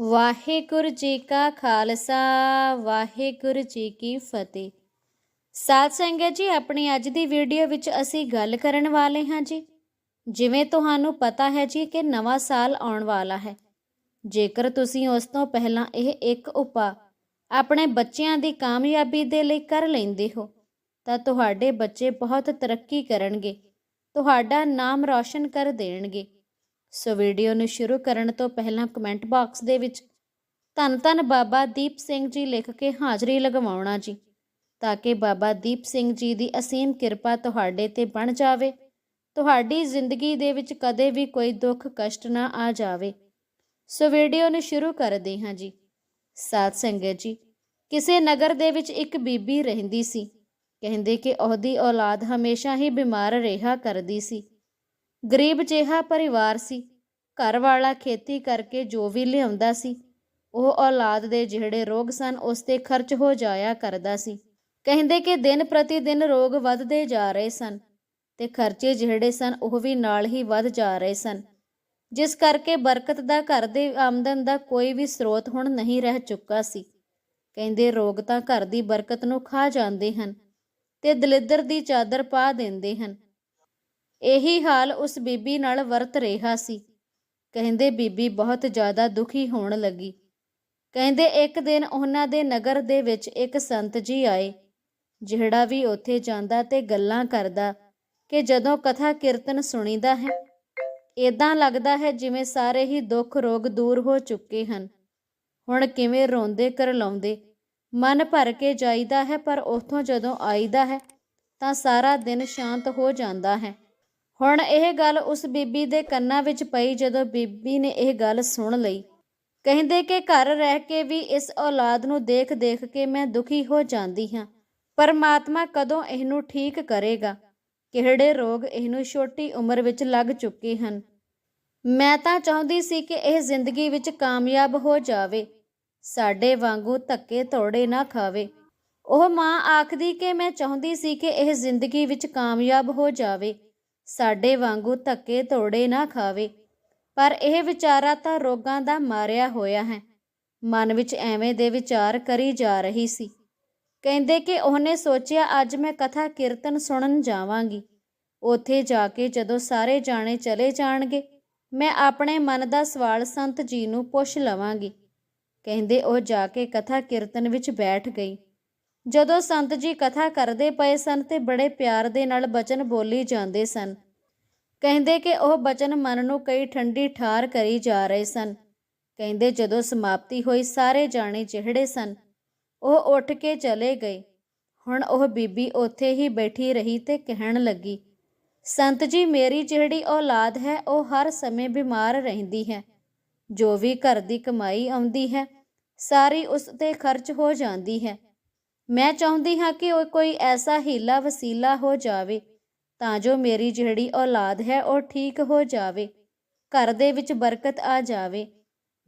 ਵਾਹਿਗੁਰੂ ਜੀ ਕਾ ਖਾਲਸਾ, ਵਾਹਿਗੁਰੂ ਜੀ ਕੀ ਫਤਿਹ। ਸਾਧ ਸੰਗਤ ਜੀ, ਆਪਣੀ ਅੱਜ ਦੀ ਵੀਡੀਓ ਵਿੱਚ ਅਸੀਂ ਗੱਲ ਕਰਨ ਵਾਲੇ ਹਾਂ ਜੀ। ਜਿਵੇਂ ਤੁਹਾਨੂੰ ਪਤਾ ਹੈ ਜੀ ਕਿ ਨਵਾਂ ਸਾਲ ਆਉਣ ਵਾਲਾ ਹੈ। ਜੇਕਰ ਤੁਸੀਂ ਉਸ ਤੋਂ ਪਹਿਲਾਂ ਇਹ ਇੱਕ ਉਪਾਅ ਆਪਣੇ ਬੱਚਿਆਂ ਦੀ ਕਾਮਯਾਬੀ ਦੇ ਲਈ ਕਰ ਲੈਂਦੇ ਹੋ, ਤਾਂ ਤੁਹਾਡੇ ਬੱਚੇ ਬਹੁਤ ਤਰੱਕੀ ਕਰਨਗੇ। ਤੁਹਾਡਾ ਨਾਮ ਰੌਸ਼ਨ ਕਰ ਦੇਣਗੇ। ਸੋ ਵੀਡੀਓ ਨੂੰ ਸ਼ੁਰੂ ਕਰਨ ਤੋਂ ਪਹਿਲਾਂ ਕਮੈਂਟ ਬਾਕਸ ਦੇ ਵਿੱਚ, ਧੰਨ ਧੰਨ ਬਾਬਾ ਦੀਪ ਸਿੰਘ ਜੀ ਲਿਖ ਕੇ ਹਾਜ਼ਰੀ ਲਗਵਾਉਣਾ ਜੀ, ਤਾਂ ਕਿ ਬਾਬਾ ਦੀਪ ਸਿੰਘ ਜੀ ਦੀ ਅਸੀਮ ਕਿਰਪਾ ਤੁਹਾਡੇ ਤੇ ਬਣ ਜਾਵੇ, ਤੁਹਾਡੀ ਜ਼ਿੰਦਗੀ ਦੇ ਵਿੱਚ ਕਦੇ ਵੀ ਕੋਈ ਦੁੱਖ ਕਸ਼ਟ ਨਾ ਆ ਜਾਵੇ। ਸੋ ਵੀਡੀਓ ਨੂੰ ਸ਼ੁਰੂ ਕਰਦੇ ਹਾਂ ਜੀ। ਸਾਧ ਸੰਗਤ ਜੀ, ਕਿਸੇ ਨਗਰ ਦੇ ਵਿੱਚ ਇੱਕ ਬੀਬੀ ਰਹਿੰਦੀ ਸੀ, ਕਹਿੰਦੇ ਕਿ ਉਹਦੀ ਔਲਾਦ ਹਮੇਸ਼ਾ ਹੀ ਬਿਮਾਰ ਰਿਹਾ ਕਰਦੀ ਸੀ। ਗਰੀਬ ਜਿਹਾ ਪਰਿਵਾਰ ਸੀ। ਘਰ ਵਾਲਾ ਖੇਤੀ ਕਰਕੇ ਜੋ ਵੀ ਲਿਆਉਂਦਾ ਸੀ, ਉਹ ਔਲਾਦ ਦੇ ਜਿਹੜੇ ਰੋਗ ਸਨ, ਉਸ ਤੇ ਖਰਚ ਹੋ ਜਾਇਆ ਕਰਦਾ ਸੀ। ਕਹਿੰਦੇ ਕਿ ਦਿਨ ਪ੍ਰਤੀ ਦਿਨ ਰੋਗ ਵੱਧਦੇ ਜਾ ਰਹੇ ਸਨ ਤੇ ਖਰਚੇ ਜਿਹੜੇ ਸਨ, ਉਹ ਵੀ ਨਾਲ ਹੀ ਵੱਧ ਜਾ ਰਹੇ ਸਨ। ਜਿਸ ਕਰਕੇ ਬਰਕਤ ਦਾ ਘਰ ਦੇ ਆਮਦਨ ਦਾ ਕੋਈ ਵੀ ਸਰੋਤ ਹੁਣ ਨਹੀਂ ਰਹਿ ਚੁੱਕਾ ਸੀ। ਕਹਿੰਦੇ ਰੋਗ ਤਾਂ ਘਰ ਦੀ ਬਰਕਤ ਨੂੰ ਖਾ ਜਾਂਦੇ ਹਨ ਤੇ ਦਲਿੱਦਰ ਦੀ ਚਾਦਰ ਪਾ ਦਿੰਦੇ ਹਨ। ਇਹੀ ਹਾਲ ਉਸ ਬੀਬੀ ਨਾਲ ਵਰਤ ਰਿਹਾ ਸੀ। ਕਹਿੰਦੇ ਬੀਬੀ ਬਹੁਤ ਜ਼ਿਆਦਾ ਦੁਖੀ ਹੋਣ ਲੱਗੀ। ਕਹਿੰਦੇ ਇੱਕ ਦਿਨ ਉਹਨਾਂ ਦੇ ਨਗਰ ਦੇ ਵਿੱਚ ਇੱਕ ਸੰਤ ਜੀ ਆਏ, ਜਿਹੜਾ ਵੀ ਉੱਥੇ ਜਾਂਦਾ ਤੇ ਗੱਲਾਂ ਕਰਦਾ ਕਿ ਜਦੋਂ ਕਥਾ ਕੀਰਤਨ ਸੁਣੀਦਾ ਹੈ ਇਦਾਂ ਲੱਗਦਾ ਹੈ ਜਿਵੇਂ ਸਾਰੇ ਹੀ ਦੁੱਖ ਰੋਗ ਦੂਰ ਹੋ ਚੁੱਕੇ ਹਨ। ਹੁਣ ਕਿਵੇਂ ਰੋਂਦੇ ਕਰਲਾਉਂਦੇ, ਮਨ ਭਰ ਕੇ ਜਾਈਦਾ ਹੈ ਪਰ ਉਥੋਂ ਜਦੋਂ ਆਈਦਾ ਹੈ ਤਾਂ ਸਾਰਾ ਦਿਨ ਸ਼ਾਂਤ ਹੋ ਜਾਂਦਾ ਹੈ। ਹੁਣ ਇਹ ਗੱਲ ਉਸ ਬੀਬੀ ਦੇ ਕੰਨਾਂ ਵਿੱਚ ਪਈ ਜਦੋਂ ਬੀਬੀ ਨੇ ਇਹ ਗੱਲ ਸੁਣ ਲਈ। ਕਹਿੰਦੇ ਕਿ ਘਰ ਰਹਿ ਕੇ ਵੀ ਇਸ ਔਲਾਦ ਨੂੰ ਦੇਖ-ਦੇਖ ਕੇ ਮੈਂ ਦੁਖੀ ਹੋ ਜਾਂਦੀ ਹਾਂ। ਪਰਮਾਤਮਾ ਕਦੋਂ ਇਹਨੂੰ ਠੀਕ ਕਰੇਗਾ? ਕਿਹੜੇ ਰੋਗ ਇਹਨੂੰ ਛੋਟੀ ਉਮਰ ਵਿੱਚ ਲੱਗ ਚੁੱਕੇ ਹਨ? ਮੈਂ ਤਾਂ ਚਾਹੁੰਦੀ ਸੀ ਕਿ ਇਹ ਜ਼ਿੰਦਗੀ ਵਿੱਚ ਕਾਮਯਾਬ ਹੋ ਜਾਵੇ। ਸਾਡੇ ਵਾਂਗੂ ਧੱਕੇ ਤੋੜੇ ਨਾ ਖਾਵੇ। ਉਹ ਮਾਂ ਆਖਦੀ ਕਿ ਮੈਂ ਚਾਹੁੰਦੀ ਸੀ ਕਿ ਇਹ ਜ਼ਿੰਦਗੀ ਵਿੱਚ ਕਾਮਯਾਬ ਹੋ ਜਾਵੇ। ਸਾਡੇ ਵਾਂਗੂ ਧੱਕੇ ਤੋੜੇ ਨਾ ਖਾਵੇ। ਪਰ ਇਹ ਵਿਚਾਰਾ ਤਾਂ ਰੋਗਾਂ ਦਾ ਮਾਰਿਆ ਹੋਇਆ ਹੈ। ਮਨ ਵਿੱਚ ਐਵੇਂ ਦੇ ਵਿਚਾਰ ਕਰੀ ਜਾ ਰਹੀ ਸੀ। ਕਹਿੰਦੇ ਕਿ ਉਹਨੇ ਸੋਚਿਆ, ਅੱਜ ਮੈਂ ਕਥਾ ਕੀਰਤਨ ਸੁਣਨ ਜਾਵਾਂਗੀ। ਉੱਥੇ ਜਾ ਕੇ ਜਦੋਂ ਸਾਰੇ ਜਾਣੇ ਚਲੇ ਜਾਣਗੇ, ਮੈਂ ਆਪਣੇ ਮਨ ਦਾ ਸਵਾਲ ਸੰਤ ਜੀ ਨੂੰ ਪੁੱਛ ਲਵਾਂਗੀ। ਕਹਿੰਦੇ ਉਹ ਜਾ ਕੇ ਕਥਾ ਕੀਰਤਨ ਵਿੱਚ ਬੈਠ ਗਈ। ਜਦੋਂ ਸੰਤ ਜੀ ਕਥਾ ਕਰਦੇ ਪਏ ਸਨ ਤੇ ਬੜੇ ਪਿਆਰ ਦੇ ਨਾਲ ਬਚਨ ਬੋਲੀ ਜਾਂਦੇ ਸਨ। ਕਹਿੰਦੇ ਕਿ ਉਹ ਬਚਨ ਮਨ ਨੂੰ ਕਈ ਠੰਡੀ ਠਾਰ ਕਰੀ ਜਾ ਰਹੇ ਸਨ। ਕਹਿੰਦੇ ਜਦੋਂ ਸਮਾਪਤੀ ਹੋਈ ਸਾਰੇ ਜਾਣੇ ਜਿਹੜੇ ਸਨ। ਉਹ ਉੱਠ ਕੇ ਚਲੇ ਗਏ। ਹੁਣ ਉਹ ਬੀਬੀ ਉੱਥੇ ਹੀ ਬੈਠੀ ਰਹੀ ਤੇ ਕਹਿਣ ਲੱਗੀ, ਸੰਤ ਜੀ, ਮੇਰੀ ਜਿਹੜੀ ਔਲਾਦ ਹੈ, ਉਹ ਹਰ ਸਮੇਂ ਬਿਮਾਰ ਰਹਿੰਦੀ ਹੈ। ਜੋ ਵੀ ਘਰ ਦੀ ਕਮਾਈ ਆਉਂਦੀ ਹੈ, ਸਾਰੀ ਉਸ ਤੇ ਖਰਚ ਹੋ ਜਾਂਦੀ ਹੈ। ਮੈਂ ਚਾਹੁੰਦੀ ਹਾਂ ਕਿ ਉਹ ਕੋਈ ਐਸਾ ਹੀਲਾ ਵਸੀਲਾ ਹੋ ਜਾਵੇ, ਤਾਂ ਜੋ ਮੇਰੀ ਜਿਹੜੀ ਔਲਾਦ ਹੈ ਉਹ ਠੀਕ ਹੋ ਜਾਵੇ, ਘਰ ਦੇ ਵਿੱਚ ਬਰਕਤ ਆ ਜਾਵੇ,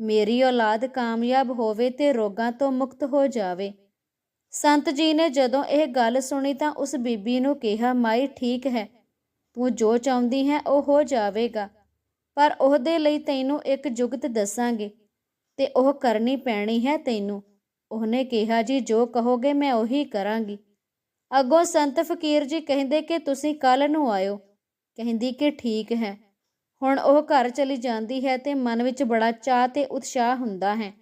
ਮੇਰੀ ਔਲਾਦ ਕਾਮਯਾਬ ਹੋਵੇ ਤੇ ਰੋਗਾਂ ਤੋਂ ਮੁਕਤ ਹੋ ਜਾਵੇ। ਸੰਤ ਜੀ ਨੇ ਜਦੋਂ ਇਹ ਗੱਲ ਸੁਣੀ ਤਾਂ ਉਸ ਬੀਬੀ ਨੂੰ ਕਿਹਾ, ਮਾਈ ਠੀਕ ਹੈ, ਤੂੰ ਜੋ ਚਾਹੁੰਦੀ ਹੈ ਉਹ ਹੋ ਜਾਵੇਗਾ, ਪਰ ਉਹਦੇ ਲਈ ਤੈਨੂੰ ਇੱਕ ਜੁਗਤ ਦੱਸਾਂਗੇ ਤੇ ਉਹ ਕਰਨੀ ਪੈਣੀ ਹੈ ਤੈਨੂੰ। ਉਹਨੇ ਕਿਹਾ, ਜੀ, ਜੋ ਕਹੋਗੇ ਮੈਂ ਉਹੀ ਕਰਾਂਗੀ। ਅੱਗੋਂ ਸੰਤ ਫਕੀਰ ਜੀ ਕਹਿੰਦੇ ਕਿ ਤੁਸੀਂ ਕੱਲ ਨੂੰ ਆਇਓ। ਕਹਿੰਦੀ ਕਿ ਠੀਕ ਹੈ। ਹੁਣ ਉਹ ਘਰ ਚਲੀ ਜਾਂਦੀ ਹੈ ਤੇ ਮਨ ਵਿੱਚ ਬੜਾ ਚਾਹ ਤੇ ਉਤਸ਼ਾਹ ਹੁੰਦਾ ਹੈ।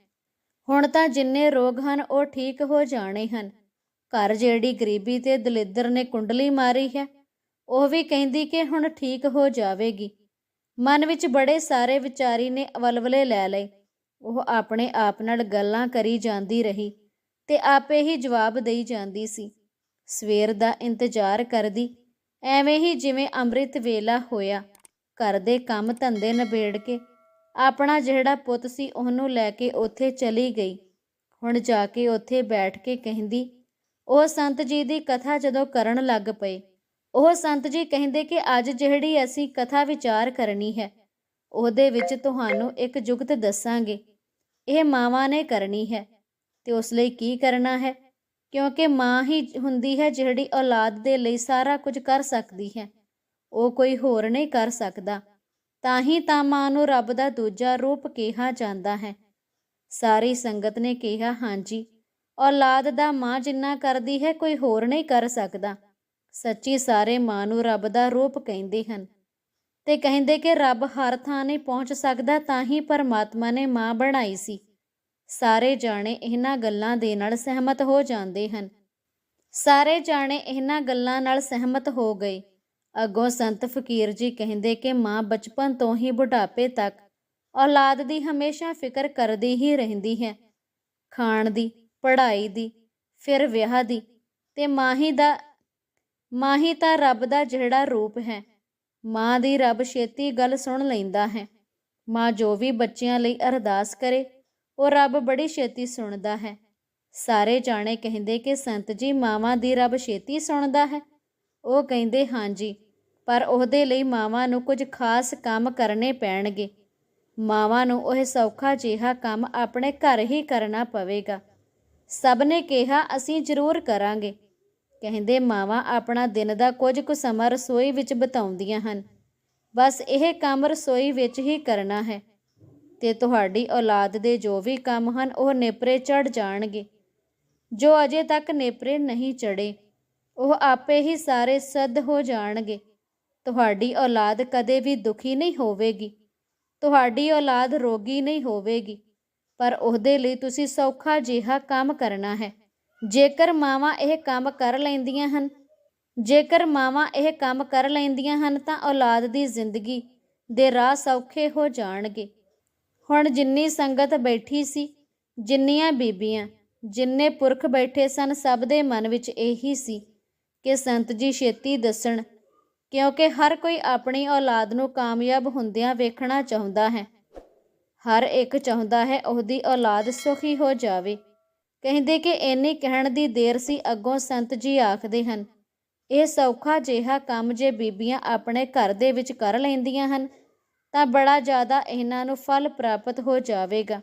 ਹੁਣ ਤਾਂ ਜਿੰਨੇ ਰੋਗ ਹਨ, ਉਹ ਠੀਕ ਹੋ ਜਾਣੇ ਹਨ। ਘਰ ਜਿਹੜੀ ਗਰੀਬੀ ਤੇ ਦਲਿੱਦਰ ਨੇ ਕੁੰਡਲੀ ਮਾਰੀ ਹੈ, ਉਹ ਵੀ ਕਹਿੰਦੀ ਕਿ ਹੁਣ ਠੀਕ ਹੋ ਜਾਵੇਗੀ। ਮਨ ਵਿੱਚ ਬੜੇ ਸਾਰੇ ਵਿਚਾਰੀ ਨੇ ਅਵਲਵਲੇ ਲੈ ਲਏ। ਉਹ ਆਪਣੇ ਆਪ ਨਾਲ ਗੱਲਾਂ ਕਰੀ ਜਾਂਦੀ ਰਹੀ ਤੇ ਆਪੇ ਹੀ ਜਵਾਬ ਦੇਈ ਜਾਂਦੀ ਸੀ। ਸਵੇਰ ਦਾ ਇੰਤਜ਼ਾਰ ਕਰਦੀ, ਐਵੇਂ ਹੀ ਜਿਵੇਂ ਅੰਮ੍ਰਿਤ ਵੇਲਾ ਹੋਇਆ। ਘਰ ਦੇ ਕੰਮ ਧੰਦੇ ਨਿਬੇੜ ਕੇ ਆਪਣਾ ਜਿਹੜਾ ਪੁੱਤ ਸੀ ਉਹਨੂੰ ਲੈ ਕੇ ਉੱਥੇ ਚਲੀ ਗਈ। ਹੁਣ ਜਾ ਕੇ ਉੱਥੇ ਬੈਠ ਕੇ ਕਹਿੰਦੀ, ਉਹ ਸੰਤ ਜੀ ਦੀ ਕਥਾ ਜਦੋਂ ਕਰਨ ਲੱਗ ਪਏ, ਉਹ ਸੰਤ ਜੀ ਕਹਿੰਦੇ ਕਿ ਅੱਜ ਜਿਹੜੀ ਅਸੀਂ ਕਥਾ ਵਿਚਾਰ ਕਰਨੀ ਹੈ, ਉਹਦੇ ਵਿੱਚ ਤੁਹਾਨੂੰ ਇੱਕ ਜੁਗਤ ਦੱਸਾਂਗੇ। ਇਹ ਮਾਵਾਂ ਨੇ ਕਰਨੀ ਹੈ ਤੇ ਉਸ ਲਈ ਕੀ ਕਰਨਾ ਹੈ? ਕਿਉਂਕਿ ਮਾਂ ਹੀ ਹੁੰਦੀ ਹੈ ਜਿਹੜੀ ਔਲਾਦ ਦੇ ਲਈ ਸਾਰਾ ਕੁਝ ਕਰ ਸਕਦੀ ਹੈ। ਉਹ ਕੋਈ ਹੋਰ ਨਹੀਂ ਕਰ ਸਕਦਾ। ਤਾਂ ਹੀ ਤਾਂ ਮਾਂ ਨੂੰ ਰੱਬ ਦਾ ਦੂਜਾ ਰੂਪ ਕਿਹਾ ਜਾਂਦਾ ਹੈ। ਸਾਰੀ ਸੰਗਤ ਨੇ ਕਿਹਾ ਹਾਂਜੀ ਔਲਾਦ ਦਾ ਮਾਂ ਜਿੰਨਾ ਕਰਦੀ ਹੈ, ਕੋਈ ਹੋਰ ਨਹੀਂ ਕਰ ਸਕਦਾ। ਸੱਚੀ ਸਾਰੇ ਮਾਂ ਨੂੰ ਰੱਬ ਦਾ ਰੂਪ ਕਹਿੰਦੇ ਹਨ। ਤੇ ਕਹਿੰਦੇ ਕਿ ਰੱਬ ਹਰ ਥਾਂ ਨਹੀਂ ਪਹੁੰਚ ਸਕਦਾ, ਤਾਂ ਹੀ ਪਰਮਾਤਮਾ ਨੇ ਮਾਂ ਬਣਾਈ ਸੀ। ਸਾਰੇ ਜਾਣੇ ਇਹਨਾਂ ਗੱਲਾਂ ਦੇ ਨਾਲ ਸਹਿਮਤ ਹੋ ਜਾਂਦੇ ਹਨ। ਸਾਰੇ ਜਾਣੇ ਇਹਨਾਂ ਗੱਲਾਂ ਨਾਲ ਸਹਿਮਤ ਹੋ ਗਏ। ਅੱਗੋਂ ਸੰਤ ਫਕੀਰ ਜੀ ਕਹਿੰਦੇ ਕਿ ਮਾਂ ਬਚਪਨ ਤੋਂ ਹੀ ਬੁਢਾਪੇ ਤੱਕ ਔਲਾਦ ਦੀ ਹਮੇਸ਼ਾ ਫਿਕਰ ਕਰਦੀ ਹੀ ਰਹਿੰਦੀ ਹੈ। ਖਾਣ ਦੀ, ਪੜ੍ਹਾਈ ਦੀ, ਫਿਰ ਵਿਆਹ ਦੀ ਤੇ ਮਾਹੀ ਦਾ, ਮਾਹੀ ਤਾਂ ਰੱਬ ਦਾ ਜਿਹੜਾ ਰੂਪ ਹੈ। ਮਾਂ ਦੀ ਰੱਬ ਛੇਤੀ ਗੱਲ ਸੁਣ ਲੈਂਦਾ ਹੈ। ਮਾਂ ਜੋ ਵੀ ਬੱਚਿਆਂ ਲਈ ਅਰਦਾਸ ਕਰੇ, ਉਹ ਰੱਬ ਬੜੀ ਛੇਤੀ ਸੁਣਦਾ ਹੈ। ਸਾਰੇ ਜਾਣੇ ਕਹਿੰਦੇ ਕਿ ਸੰਤ ਜੀ ਮਾਵਾਂ ਦੀ ਰੱਬ ਛੇਤੀ ਸੁਣਦਾ ਹੈ। ਉਹ ਕਹਿੰਦੇ ਹਾਂਜੀ ਪਰ ਉਹਦੇ ਲਈ ਮਾਵਾਂ ਨੂੰ ਕੁਝ ਖਾਸ ਕੰਮ ਕਰਨੇ ਪੈਣਗੇ। ਮਾਵਾਂ ਨੂੰ ਉਹ ਸੌਖਾ ਜਿਹਾ ਕੰਮ ਆਪਣੇ ਘਰ ਹੀ ਕਰਨਾ ਪਵੇਗਾ। ਸਭ ਨੇ ਕਿਹਾ, ਅਸੀਂ ਜ਼ਰੂਰ ਕਰਾਂਗੇ। ਕਹਿੰਦੇ ਮਾਵਾਂ ਆਪਣਾ ਦਿਨ ਦਾ ਕੁਝ ਕੁ ਸਮਾਂ ਰਸੋਈ ਵਿੱਚ ਬਿਤਾਉਂਦੀਆਂ ਹਨ। ਬਸ ਇਹ ਕੰਮ ਰਸੋਈ ਵਿੱਚ ਹੀ ਕਰਨਾ ਹੈ ਤੇ ਤੁਹਾਡੀ ਔਲਾਦ ਦੇ ਜੋ ਵੀ ਕੰਮ ਹਨ ਉਹ ਨੇਪਰੇ ਚੜ ਜਾਣਗੇ। ਜੋ ਅਜੇ ਤੱਕ ਨੇਪਰੇ ਨਹੀਂ ਚੜੇ ਉਹ ਆਪੇ ਹੀ ਸਾਰੇ ਸਦ ਹੋ ਜਾਣਗੇ। ਤੁਹਾਡੀ ਔਲਾਦ ਕਦੇ ਵੀ ਦੁਖੀ ਨਹੀਂ ਹੋਵੇਗੀ, ਤੁਹਾਡੀ ਔਲਾਦ ਰੋਗੀ ਨਹੀਂ ਹੋਵੇਗੀ, ਪਰ ਉਹਦੇ ਲਈ ਤੁਸੀਂ ਸੌਖਾ ਜਿਹਾ ਕੰਮ ਕਰਨਾ ਹੈ। ਜੇਕਰ ਮਾਵਾਂ ਇਹ ਕੰਮ ਕਰ ਲੈਂਦੀਆਂ ਹਨ, ਜੇਕਰ ਮਾਵਾਂ ਇਹ ਕੰਮ ਕਰ ਲੈਂਦੀਆਂ ਹਨ ਤਾਂ ਔਲਾਦ ਦੀ ਜ਼ਿੰਦਗੀ ਦੇ ਰਾਹ ਸੌਖੇ ਹੋ ਜਾਣਗੇ। ਹੁਣ ਜਿੰਨੀ ਸੰਗਤ ਬੈਠੀ ਸੀ, ਜਿੰਨੀਆਂ ਬੀਬੀਆਂ, ਜਿੰਨੇ ਪੁਰਖ ਬੈਠੇ ਸਨ, ਸਭ ਦੇ ਮਨ ਵਿੱਚ ਇਹੀ ਸੀ ਕਿ ਸੰਤ ਜੀ ਛੇਤੀ ਦੱਸਣ, ਕਿਉਂਕਿ ਹਰ ਕੋਈ ਆਪਣੀ ਔਲਾਦ ਨੂੰ ਕਾਮਯਾਬ ਹੁੰਦਿਆਂ ਵੇਖਣਾ ਚਾਹੁੰਦਾ ਹੈ। ਹਰ ਇੱਕ ਚਾਹੁੰਦਾ ਹੈ ਉਹਦੀ ਔਲਾਦ ਸੁਖੀ ਹੋ ਜਾਵੇ। ਕਹਿੰਦੇ ਕਿ ਇੰਨੀ ਕਹਿਣ ਦੀ ਦੇਰ ਸੀ, ਅੱਗੋਂ ਸੰਤ ਜੀ ਆਖਦੇ ਹਨ, ਇਹ ਸੌਖਾ ਜਿਹਾ ਕੰਮ ਜੇ ਬੀਬੀਆਂ ਆਪਣੇ ਘਰ ਦੇ ਵਿੱਚ ਕਰ ਲੈਂਦੀਆਂ ਹਨ, ਤਾਂ ਬੜਾ ਜ਼ਿਆਦਾ ਇਹਨਾਂ ਨੂੰ ਫਲ ਪ੍ਰਾਪਤ ਹੋ ਜਾਵੇਗਾ,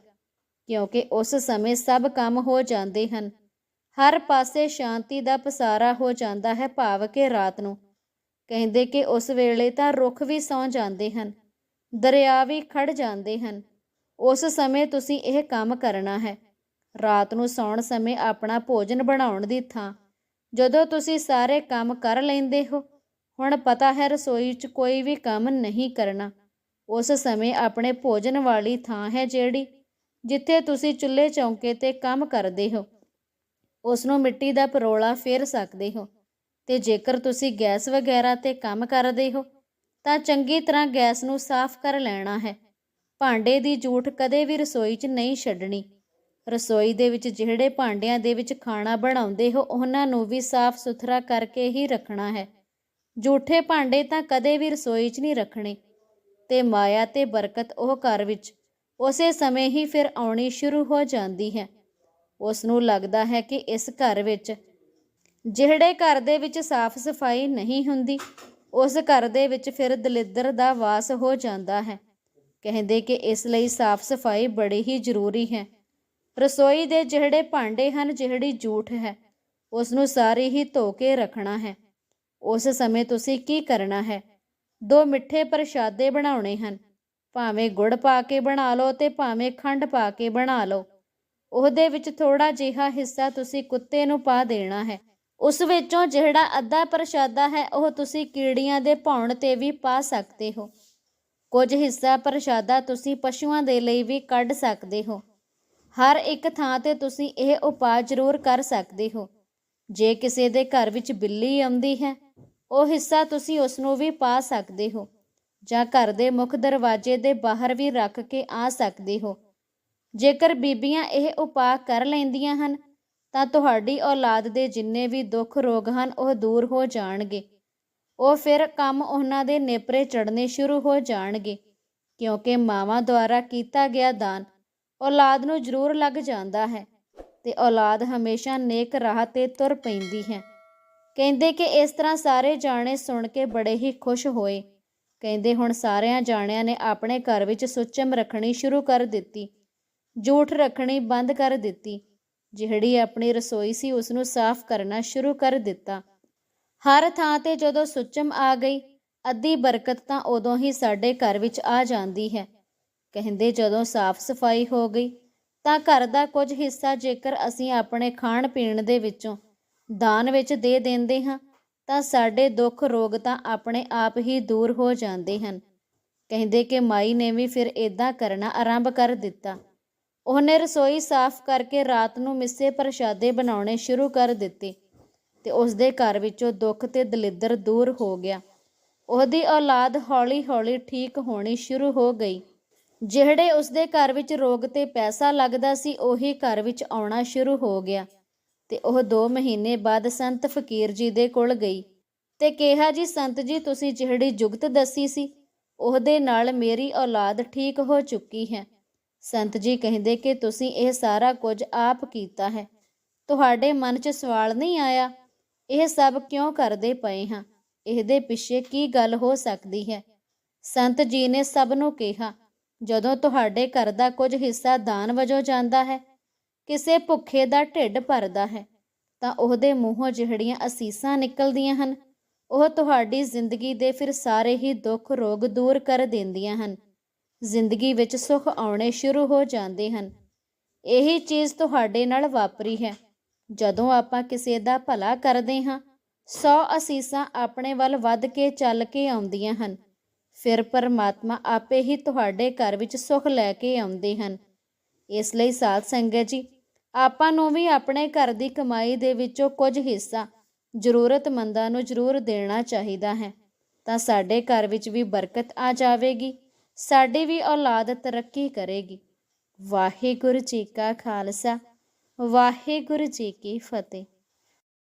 ਕਿਉਂਕਿ ਉਸ ਸਮੇਂ ਸਭ ਕੰਮ ਹੋ ਜਾਂਦੇ ਹਨ। ਹਰ ਪਾਸੇ ਸ਼ਾਂਤੀ ਦਾ ਪਸਾਰਾ ਹੋ ਜਾਂਦਾ ਹੈ ਭਾਵ ਕਿ ਰਾਤ ਨੂੰ। ਕਹਿੰਦੇ ਕਿ ਉਸ ਵੇਲੇ ਤਾਂ ਰੁੱਖ ਵੀ ਸੌਂ ਜਾਂਦੇ ਹਨ, ਦਰਿਆ ਵੀ ਖੜ ਜਾਂਦੇ ਹਨ। ਉਸ ਸਮੇਂ ਤੁਸੀਂ ਇਹ ਕੰਮ ਕਰਨਾ ਹੈ। ਰਾਤ ਨੂੰ ਸੌਣ ਸਮੇਂ ਆਪਣਾ ਭੋਜਨ ਬਣਾਉਣ ਦੀ ਥਾਂ। ਜਦੋਂ ਤੁਸੀਂ ਸਾਰੇ ਕੰਮ ਕਰ ਲੈਂਦੇ ਹੋ, ਹੁਣ ਪਤਾ ਹੈ ਰਸੋਈ 'ਚ ਕੋਈ ਵੀ ਕੰਮ ਨਹੀਂ ਕਰਨਾ। ਉਸ ਸਮੇਂ ਆਪਣੇ ਭੋਜਨ ਵਾਲੀ ਥਾਂ ਹੈ ਜਿਹੜੀ, ਜਿੱਥੇ ਤੁਸੀਂ ਚੁੱਲ੍ਹੇ ਚੌਂਕੇ ਤੇ ਕੰਮ ਕਰਦੇ ਹੋ। ਉਸ ਨੂੰ ਮਿੱਟੀ ਦਾ ਪਰੋਲਾ ਫੇਰ ਸਕਦੇ ਹੋ ਤੇ ਜੇਕਰ ਤੁਸੀਂ ਗੈਸ ਵਗੈਰਾ ਤੇ ਕੰਮ ਕਰਦੇ ਹੋ, ਤਾਂ ਚੰਗੀ ਤਰ੍ਹਾਂ ਗੈਸ ਨੂੰ ਸਾਫ਼ ਕਰ ਲੈਣਾ ਹੈ। ਭਾਂਡੇ ਦੀ ਜੂਠ ਕਦੇ ਵੀ ਰਸੋਈ 'ਚ ਨਹੀਂ ਛੱਡਣੀ। ਰਸੋਈ ਦੇ ਵਿੱਚ ਜਿਹੜੇ ਭਾਂਡਿਆਂ ਦੇ ਵਿੱਚ ਖਾਣਾ ਬਣਾਉਂਦੇ ਹੋ, ਉਹਨਾਂ ਨੂੰ ਵੀ ਸਾਫ਼ ਸੁਥਰਾ ਕਰਕੇ ਹੀ ਰੱਖਣਾ ਹੈ। ਜੂਠੇ ਭਾਂਡੇ ਤਾਂ ਕਦੇ ਵੀ ਰਸੋਈ 'ਚ ਨਹੀਂ ਰੱਖਣੇ। ਤੇ ਮਾਇਆ ਤੇ ਬਰਕਤ ਉਹ ਘਰ ਵਿੱਚ, ਉਸੇ ਸਮੇਂ ਹੀ ਫਿਰ ਆਉਣੀ ਸ਼ੁਰੂ ਹੋ ਜਾਂਦੀ ਹੈ। ਉਸ ਨੂੰ ਲੱਗਦਾ ਹੈ ਕਿ ਇਸ ਘਰ ਵਿੱਚ ਜਿਹੜੇ ਘਰ ਦੇ ਵਿੱਚ ਸਾਫ਼ ਸਫ਼ਾਈ ਨਹੀਂ ਹੁੰਦੀ, ਉਸ ਘਰ ਦੇ ਵਿੱਚ ਫਿਰ ਦਲਿੱਦਰ ਦਾ ਵਾਸ ਹੋ ਜਾਂਦਾ ਹੈ। ਕਹਿੰਦੇ ਕਿ ਇਸ ਲਈ ਸਾਫ਼ ਸਫ਼ਾਈ ਬੜੀ ਹੀ ਜ਼ਰੂਰੀ ਹੈ। ਰਸੋਈ ਦੇ ਜਿਹੜੇ ਭਾਂਡੇ ਹਨ, ਜਿਹੜੀ ਜੂਠ ਹੈ ਉਸ ਨੂੰ ਸਾਰੀ ਹੀ ਧੋ ਕੇ ਰੱਖਣਾ ਹੈ। ਉਸ ਸਮੇਂ ਤੁਸੀਂ ਕੀ ਕਰਨਾ ਹੈ? ਦੋ ਮਿੱਠੇ ਪ੍ਰਸ਼ਾਦੇ ਬਣਾਉਣੇ ਹਨ। ਭਾਵੇਂ ਗੁੜ ਪਾ ਕੇ ਬਣਾ ਲਓ ਤੇ ਭਾਵੇਂ ਖੰਡ ਪਾ ਕੇ ਬਣਾ ਲਓ। ਉਹਦੇ ਵਿੱਚ ਥੋੜਾ ਜਿਹਾ ਹਿੱਸਾ ਤੁਸੀਂ ਕੁੱਤੇ ਨੂੰ ਪਾ ਦੇਣਾ ਹੈ। ਉਸ ਵਿੱਚੋਂ ਜਿਹੜਾ ਅੱਧਾ ਪ੍ਰਸ਼ਾਦਾ ਹੈ, ਉਹ ਤੁਸੀਂ ਕੀੜੀਆਂ ਦੇ ਭੌਣ ਤੇ ਵੀ ਪਾ ਸਕਦੇ ਹੋ। ਕੁਝ ਹਿੱਸਾ ਪ੍ਰਸ਼ਾਦਾ ਤੁਸੀਂ ਪਸ਼ੂਆਂ ਦੇ ਲਈ ਵੀ ਕੱਢ ਸਕਦੇ ਹੋ। ਹਰ ਇੱਕ ਥਾਂ ਤੇ ਤੁਸੀਂ ਇਹ ਉਪਾਅ ਜ਼ਰੂਰ ਕਰ ਸਕਦੇ ਹੋ। ਜੇ ਕਿਸੇ ਦੇ ਘਰ ਵਿੱਚ ਬਿੱਲੀ ਆਉਂਦੀ ਹੈ, ਉਹ ਹਿੱਸਾ ਤੁਸੀਂ ਉਸ ਨੂੰ ਵੀ ਪਾ ਸਕਦੇ ਹੋ, ਜਾਂ ਘਰ ਦੇ ਮੁੱਖ ਦਰਵਾਜ਼ੇ ਦੇ ਬਾਹਰ ਵੀ ਰੱਖ ਕੇ ਆ ਸਕਦੇ ਹੋ। ਜੇਕਰ ਬੀਬੀਆਂ ਇਹ ਉਪਾਅ ਕਰ ਲੈਂਦੀਆਂ ਹਨ, ਤਾਂ ਤੁਹਾਡੀ ਔਲਾਦ ਦੇ ਜਿੰਨੇ ਵੀ ਦੁੱਖ ਰੋਗ ਹਨ, ਉਹ ਦੂਰ ਹੋ ਜਾਣਗੇ। ਉਹ ਫਿਰ ਕੰਮ ਉਹਨਾਂ ਦੇ ਨੇਪਰੇ ਚੜਨੇ ਸ਼ੁਰੂ ਹੋ ਜਾਣਗੇ, ਕਿਉਂਕਿ ਮਾਵਾਂ ਦੁਆਰਾ ਕੀਤਾ ਗਿਆ ਦਾਨ ਔਲਾਦ ਨੂੰ ਜ਼ਰੂਰ ਲੱਗ ਜਾਂਦਾ ਹੈ ਤੇ ਔਲਾਦ ਹਮੇਸ਼ਾ ਨੇਕ ਰਾਹ ਤੇ ਤੁਰ ਪੈਂਦੀ ਹੈ। ਕਹਿੰਦੇ ਕਿ ਇਸ ਤਰ੍ਹਾਂ ਸਾਰੇ ਜਾਣੇ ਸੁਣ ਕੇ ਬੜੇ ਹੀ ਖੁਸ਼ ਹੋਏ। ਕਹਿੰਦੇ ਹੁਣ ਸਾਰਿਆਂ ਜਾਣਿਆਂ ਨੇ ਆਪਣੇ ਘਰ ਵਿੱਚ ਸੁੱਚਮ ਰੱਖਣੀ ਸ਼ੁਰੂ ਕਰ ਦਿੱਤੀ। ਜੂਠ ਰੱਖਣੀ ਬੰਦ ਕਰ ਦਿੱਤੀ। ਜਿਹੜੀ ਆਪਣੀ ਰਸੋਈ ਸੀ ਉਸ ਨੂੰ ਸਾਫ਼ ਕਰਨਾ ਸ਼ੁਰੂ ਕਰ ਦਿੱਤਾ। ਹਰ ਥਾਂ ਤੇ ਜਦੋਂ ਸੁੱਚਮ ਆ ਗਈ, ਅੱਧੀ ਬਰਕਤ ਤਾਂ ਉਦੋਂ ਹੀ ਸਾਡੇ ਘਰ ਵਿੱਚ ਆ ਜਾਂਦੀ ਹੈ। ਕਹਿੰਦੇ ਜਦੋਂ ਸਾਫ਼ ਸਫ਼ਾਈ ਹੋ ਗਈ ਤਾਂ ਘਰ ਦਾ ਕੁਝ ਹਿੱਸਾ ਜੇਕਰ ਅਸੀਂ ਆਪਣੇ ਖਾਣ ਪੀਣ ਦੇ ਵਿੱਚੋਂ ਦਾਨ ਵਿੱਚ ਦੇ ਦਿੰਦੇ ਹਾਂ, ਤਾਂ ਸਾਡੇ ਦੁੱਖ ਰੋਗ ਤਾਂ ਆਪਣੇ ਆਪ ਹੀ ਦੂਰ ਹੋ ਜਾਂਦੇ ਹਨ। ਕਹਿੰਦੇ ਕਿ ਮਾਈ ਨੇ ਵੀ ਫਿਰ ਇਦਾਂ ਕਰਨਾ ਆਰੰਭ ਕਰ ਦਿੱਤਾ। ਉਹਨੇ ਰਸੋਈ ਸਾਫ਼ ਕਰਕੇ ਰਾਤ ਨੂੰ ਮਿੱਸੇ ਪ੍ਰਸ਼ਾਦੇ ਬਣਾਉਣੇ ਸ਼ੁਰੂ ਕਰ ਦਿੱਤੇ ਤੇ ਉਸ ਦੇ ਘਰ ਵਿੱਚੋਂ ਦੁੱਖ ਤੇ ਦਲਿੱਦਰ ਦੂਰ ਹੋ ਗਿਆ। ਉਹਦੀ ਔਲਾਦ ਹੌਲੀ-ਹੌਲੀ ਠੀਕ ਹੋਣੀ ਸ਼ੁਰੂ ਹੋ ਗਈ। ਜਿਹੜੇ ਉਸਦੇ ਘਰ ਵਿੱਚ ਰੋਗ ਤੇ ਪੈਸਾ ਲੱਗਦਾ ਸੀ, ਉਹੀ ਘਰ ਵਿੱਚ ਆਉਣਾ ਸ਼ੁਰੂ ਹੋ ਗਿਆ ਤੇ ਉਹ 2 ਮਹੀਨੇ ਬਾਅਦ ਸੰਤ ਫਕੀਰ ਜੀ ਦੇ ਕੋਲ ਗਈ ਤੇ ਕਿਹਾ, ਜੀ ਸੰਤ ਜੀ, ਤੁਸੀਂ ਜਿਹੜੀ ਜੁਗਤ ਦੱਸੀ ਸੀ, ਉਹਦੇ ਨਾਲ ਮੇਰੀ ਔਲਾਦ ਠੀਕ ਹੋ ਚੁੱਕੀ ਹੈ। ਸੰਤ ਜੀ ਕਹਿੰਦੇ ਕਿ ਤੁਸੀਂ ਇਹ ਸਾਰਾ ਕੁਝ ਆਪ ਕੀਤਾ ਹੈ। ਤੁਹਾਡੇ ਮਨ 'ਚ ਸਵਾਲ ਨਹੀਂ ਆਇਆ, ਇਹ ਸਭ ਕਿਉਂ ਕਰਦੇ ਪਏ ਹਾਂ? ਇਹਦੇ ਪਿੱਛੇ ਕੀ ਗੱਲ ਹੋ ਸਕਦੀ ਹੈ? ਸੰਤ ਜੀ ਨੇ ਸਭ ਨੂੰ ਕਿਹਾ ਜਦੋਂ ਤੁਹਾਡੇ ਘਰ ਦਾ ਕੁਝ ਹਿੱਸਾ ਦਾਨ ਵਜੋਂ ਜਾਂਦਾ ਹੈ, ਕਿਸੇ ਭੁੱਖੇ ਦਾ ਢਿੱਡ ਭਰਦਾ ਹੈ, ਤਾਂ ਉਹਦੇ ਮੂੰਹੋਂ ਜਿਹੜੀਆਂ ਅਸੀਸਾਂ ਨਿਕਲਦੀਆਂ ਹਨ, ਉਹ ਤੁਹਾਡੀ ਜ਼ਿੰਦਗੀ ਦੇ ਫਿਰ ਸਾਰੇ ਹੀ ਦੁੱਖ ਰੋਗ ਦੂਰ ਕਰ ਦਿੰਦੀਆਂ ਹਨ। ਜ਼ਿੰਦਗੀ ਵਿੱਚ ਸੁੱਖ ਆਉਣੇ ਸ਼ੁਰੂ ਹੋ ਜਾਂਦੇ ਹਨ। ਇਹੀ ਚੀਜ਼ ਤੁਹਾਡੇ ਨਾਲ ਵਾਪਰੀ ਹੈ। ਜਦੋਂ ਆਪਾਂ ਕਿਸੇ ਦਾ ਭਲਾ ਕਰਦੇ ਹਾਂ, ਸੌ ਅਸੀਸਾਂ ਆਪਣੇ ਵੱਲ ਵੱਧ ਕੇ ਚੱਲ ਕੇ ਆਉਂਦੀਆਂ ਹਨ। ਫਿਰ ਪਰਮਾਤਮਾ ਆਪੇ ਹੀ ਤੁਹਾਡੇ ਘਰ ਵਿੱਚ ਸੁੱਖ ਲੈ ਕੇ ਆਉਂਦੇ ਹਨ। ਇਸ ਲਈ ਸਾਧ ਸੰਗਤ ਜੀ, ਆਪਾਂ ਨੂੰ ਵੀ ਆਪਣੇ ਘਰ ਦੀ ਕਮਾਈ ਦੇ ਵਿੱਚੋਂ ਕੁਝ ਹਿੱਸਾ ਜ਼ਰੂਰਤਮੰਦਾਂ ਨੂੰ ਜ਼ਰੂਰ ਦੇਣਾ ਚਾਹੀਦਾ ਹੈ। ਤਾਂ ਸਾਡੇ ਘਰ ਵਿੱਚ ਵੀ ਬਰਕਤ ਆ ਜਾਵੇਗੀ, ਸਾਡੀ ਵੀ ਔਲਾਦ ਤਰੱਕੀ ਕਰੇਗੀ। ਵਾਹਿਗੁਰੂ ਜੀ ਕਾ ਖਾਲਸਾ, ਵਾਹਿਗੁਰੂ ਜੀ ਕੀ ਫਤਿਹ।